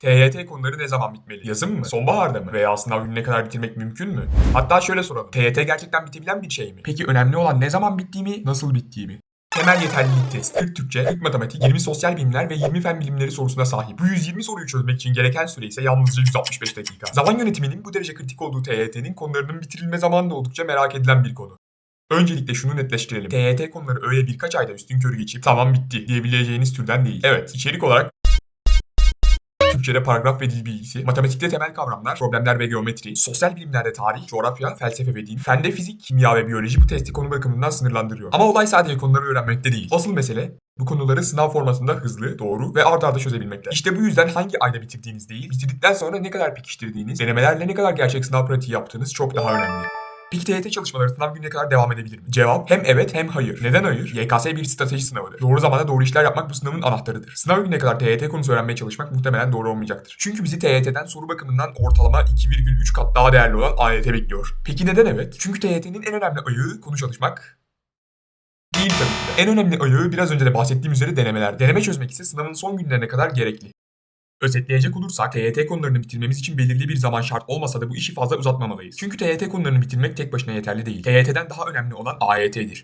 TYT konuları ne zaman bitmeli? Yazın mı? Sonbaharda mı? Veya sınav gününe kadar bitirmek mümkün mü? Hatta şöyle soralım. TYT gerçekten bitebilen bir şey mi? Peki önemli olan ne zaman bittiği mi, nasıl bittiği mi? Temel yeterlilik testi. 40 Türkçe, 40 matematik, 20 sosyal bilimler ve 20 fen bilimleri sorusuna sahip. Bu 120 soruyu çözmek için gereken süre ise yalnızca 165 dakika. Zaman yönetiminin bu derece kritik olduğu TYT'nin konularının bitirilme zamanı da oldukça merak edilen bir konu. Öncelikle şunu netleştirelim. TYT konuları öyle birkaç ayda üstün körü geçip tamam bitti diyebileceğiniz türden değil. Evet, içerik olarak Türkçe'de paragraf ve dil bilgisi, matematikte temel kavramlar, problemler ve geometri, sosyal bilimlerde tarih, coğrafya, felsefe ve din, fende fizik, kimya ve biyoloji bu testi konu bakımından sınırlandırıyor. Ama olay sadece konuları öğrenmekte değil. Asıl mesele bu konuları sınav formatında hızlı, doğru ve ard arda çözebilmekte. İşte bu yüzden hangi ayda bitirdiğiniz değil, bitirdikten sonra ne kadar pekiştirdiğiniz, denemelerle ne kadar gerçek sınav pratiği yaptığınız çok daha önemli. Peki TYT çalışmaları sınav gününe kadar devam edebilir mi? Cevap hem evet hem hayır. Neden hayır? YKS bir strateji sınavıdır. Doğru zamanda doğru işler yapmak bu sınavın anahtarıdır. Sınav gününe kadar TYT konusu öğrenmeye çalışmak muhtemelen doğru olmayacaktır. Çünkü bizi TYT'den soru bakımından ortalama 2,3 kat daha değerli olan AYT bekliyor. Peki neden evet? Çünkü TYT'nin en önemli ayağı konu çalışmak, Değil tabii ki de. En önemli ayağı biraz önce de bahsettiğim üzere denemeler. Deneme çözmek ise sınavın son günlerine kadar gerekli. Özetleyecek olursak TYT konularını bitirmemiz için belirli bir zaman şart olmasa da bu işi fazla uzatmamalıyız. Çünkü TYT konularını bitirmek tek başına yeterli değil. TYT'den daha önemli olan AYT'dir.